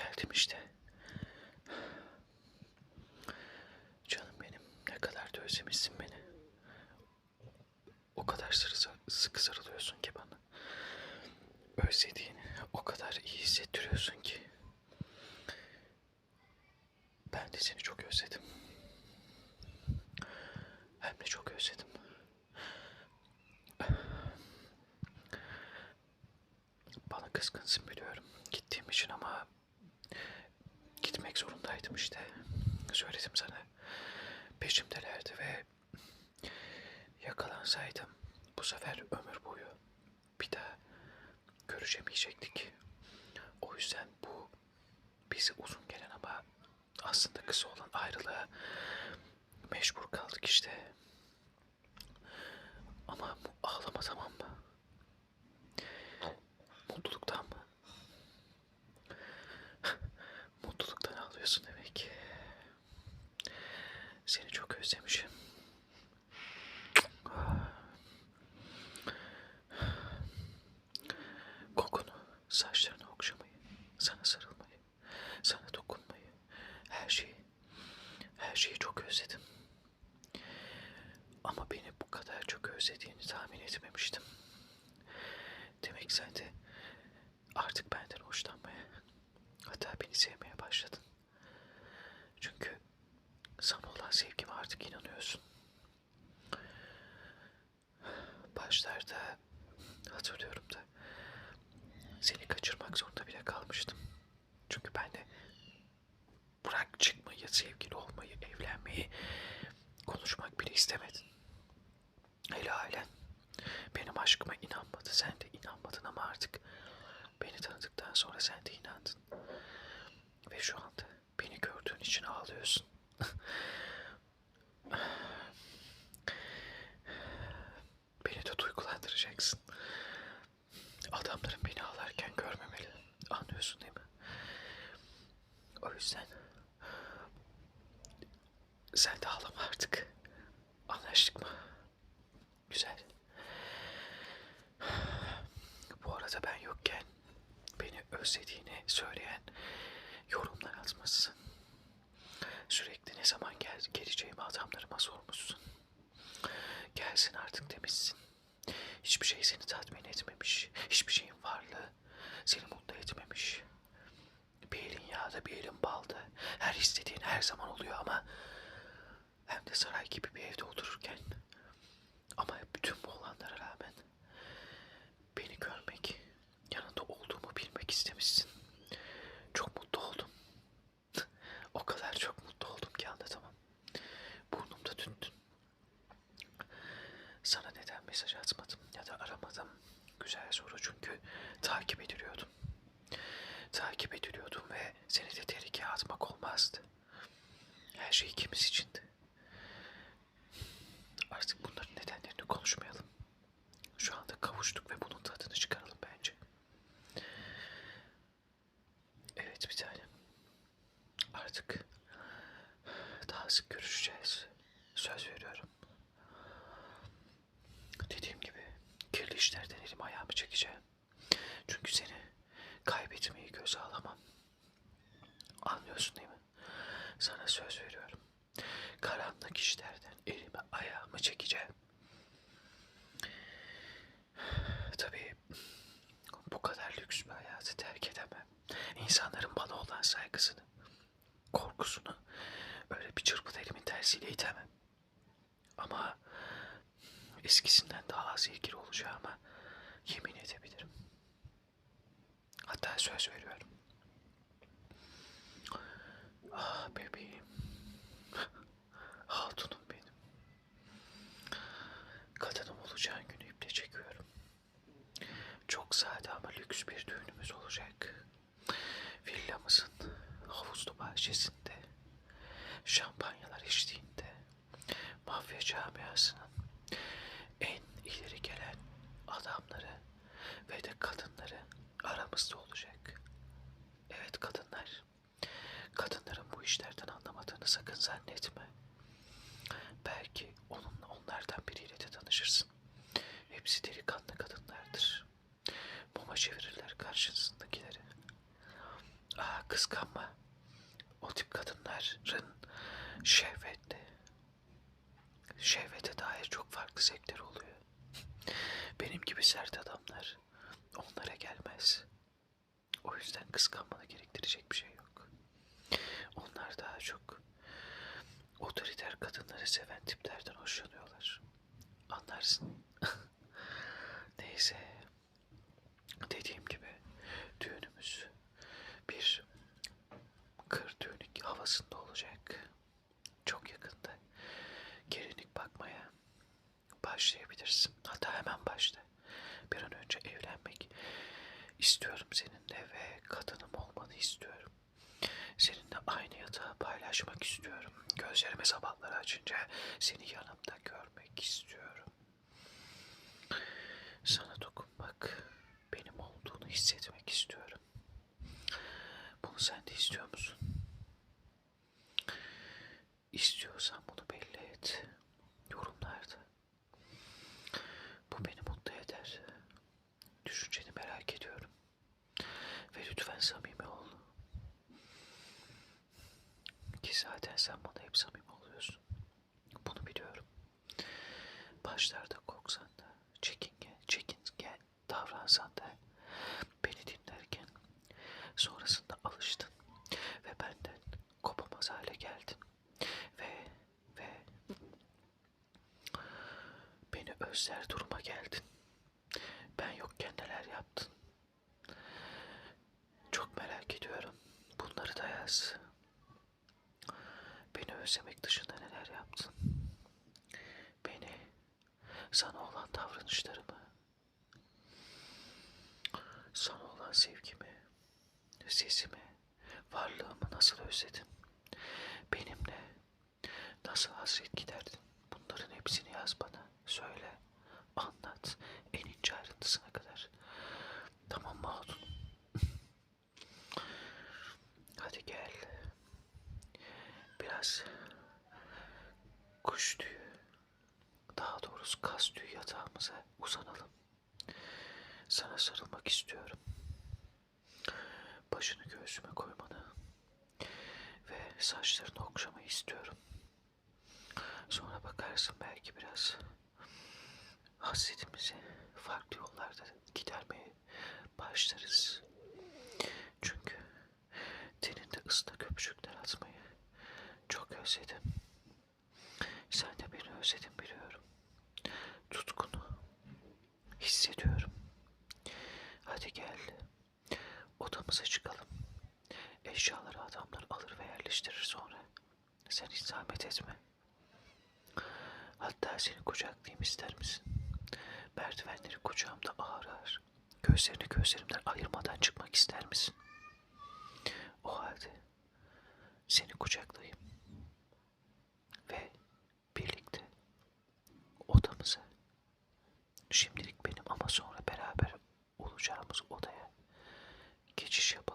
özledim işte. Canım benim ne kadar da özlemişsin beni. O kadar sıkı, sıkı sarılıyorsun ki bana. Özlediğini o kadar iyi hissettiriyorsun ki. Ben de seni çok özledim. Hem de çok özledim. Bana kızgınsın biliyorum gittiğim için ama gitmek zorundaydım işte. Söyledim sana. Peşimdelerdi ve yakalansaydım bu sefer ömür boyu bir daha görüşemeyecektik. O yüzden bu bize uzun gelen ama aslında kısa olan ayrılığa mecbur kaldık işte. Ama ağlama tamam mı? Mutluluktan mı? Mutluluktan ağlıyorsun demek ki. Seni çok özlemişim. Kokunu, saçlarını okşamayı, sana sarılmayı, sana dokunmayı, her şeyi, her şeyi çok özledim. Ama beni bu kadar çok özlediğini tahmin etmemiştim. Demek sen artık benden hoşlanmaya, hatta beni sevmeye başladın. Çünkü sana olan sevgime artık inanıyorsun. Başlarda hatırlıyorum da seni kaçırmak zorunda bile kalmıştım. Çünkü ben de bırak çıkmayı, sevgili olmayı, evlenmeyi konuşmak bile istemedin. Hele ailen benim aşkıma inanmadı. Sen de inanmadın ama artık beni tanıdıktan sonra sen de inandın. Ve şu anda beni gördüğün için ağlıyorsun. beni de duygulandıracaksın. Adamların beni ağlarken görmemeli. Anlıyorsun değil mi? O yüzden sen de ağlama artık. Anlaştık mı? Güzel. Bu arada ben yokken beni özlediğini söyleyen yorumlar atmışsın. Sürekli ne zaman gel geleceğimi adamlarıma sormuşsun. Gelsin artık demişsin. Hiçbir şey seni tatmin etmemiş. Hiçbir şeyin varlığı seni mutlu etmemiş. Bir elin yağda bir elin balda. Her istediğin her zaman oluyor ama hem de saray gibi bir evde otururken. Ama bütün bu olanlara rağmen beni görmek, yanında olduğumu bilmek istemişsin. Çok mutlu oldum. o kadar çok mutlu oldum ki anlatamam. Burnumda tüttün. Sana neden mesaj atmadım ya da aramadım? Güzel soru çünkü takip ediliyordum. Takip ediliyordum ve seni de tehlikeye atmak olmazdı. Her şey ikimiz içindi. Artık bunların nedenlerini konuşmayalım. Şu anda kavuştuk ve bunun tadını çıkaralım bence. Evet bir tanem. Artık daha sık görüşeceğiz. Söz veriyorum. Dediğim gibi kirli işlerden elimi ayağımı çekeceğim. Çünkü seni kaybetmeyi göze alamam. Anlıyorsun değil mi? Söz veriyorum. Karanlık işlerden elimi ayağımı çekeceğim. Tabii bu kadar lüks bir hayatı terk edemem. İnsanların bana olan saygısını, korkusunu öyle bir çırpıda elimin tersiyle itemem. Ama eskisinden daha az ilgili olacağıma yemin edebilirim. Hatta söz veriyorum. Ah bebeğim. Hatunum benim. Kadınım olacağın günü iple çekiyorum. Çok sade ama lüks bir düğünümüz olacak. Villamızın havuzlu bahçesinde, şampanyalar eşliğinde, mafya camiasının en ileri gelen adamları ve de kadınları aramızda olacak. Evet kadınlar, kadınların bu işlerden anlamadığını sakın zannetme. Belki onunla onlardan biriyle de tanışırsın. Hepsi delikanlı kadınlardır. Muma çevirirler karşısındakileri. Aa, kıskanma. O tip kadınların şehvetli. Şehvete dair çok farklı zevkler oluyor. Benim gibi sert adamlar onlara gelmez. O yüzden kıskanmanı gerektirecek bir şey yok. Onlar daha çok otoriter kadınları seven tiplerden hoşlanıyorlar. Anlarsın. Neyse. Dediğim gibi düğünümüz bir kır düğünü havasında olacak. Çok yakında gelinlik bakmaya başlayabilirsin. Hatta hemen başla. Bir an önce evlenmek istiyorum seninle ve kadınım olmanı istiyorum. Seninle aynı yatağı paylaşmak istiyorum. Gözlerimi sabahları açınca seni yanımda görmek istiyorum. Sana dokunmak, benim olduğunu hissetmek istiyorum. Bunu sen de istiyor musun? İstiyorsan bunu belli et. Yorumlarda. Bu beni mutlu eder. Düşünceni merak ediyorum. Ve samimi ol. Ki zaten sen bana hep samimi oluyorsun. Bunu biliyorum. Başlarda korksan da, çekingen, çekingen davransan da beni dinlerken sonrasında alıştın ve benden kopamaz hale geldin. Ve ve beni özler duruma geldin. Ben yokken neler yaptın? Çok merak ediyorum. Bunları da yaz. Beni özlemek dışında neler yaptın? Beni, sana olan davranışlarımı, sana olan sevgimi, sesimi, varlığımı nasıl özledin? Benimle nasıl hasret giderdin? Bunların hepsini yaz bana. Söyle, anlat en ince ayrıntısına kadar. Tamam mı Hatun? Hadi gel. Biraz kuş tüyü, daha doğrusu kas tüyü yatağımıza uzanalım. Sana sarılmak istiyorum. Başını göğsüme koymanı ve saçlarını okşamayı istiyorum. Sonra bakarsın belki biraz hasretimizi farklı yollarda gidermeye başlarız. Çünkü teninde ıslak öpücükler atmayı çok özledim. Sen de beni özledin biliyorum. Tutkunu hissediyorum. Hadi gel. Odamıza çıkalım. Eşyaları adamlar alır ve yerleştirir sonra. Sen hiç zahmet etme. Hatta seni kucaklayayım ister misin? Merdivenleri kucağımda ağır ağır. Gözlerini gözlerimden ayırmadan çıkmak ister misin? O halde seni kucaklayayım. şimdilik benim ama sonra beraber olacağımız odaya geçiş yap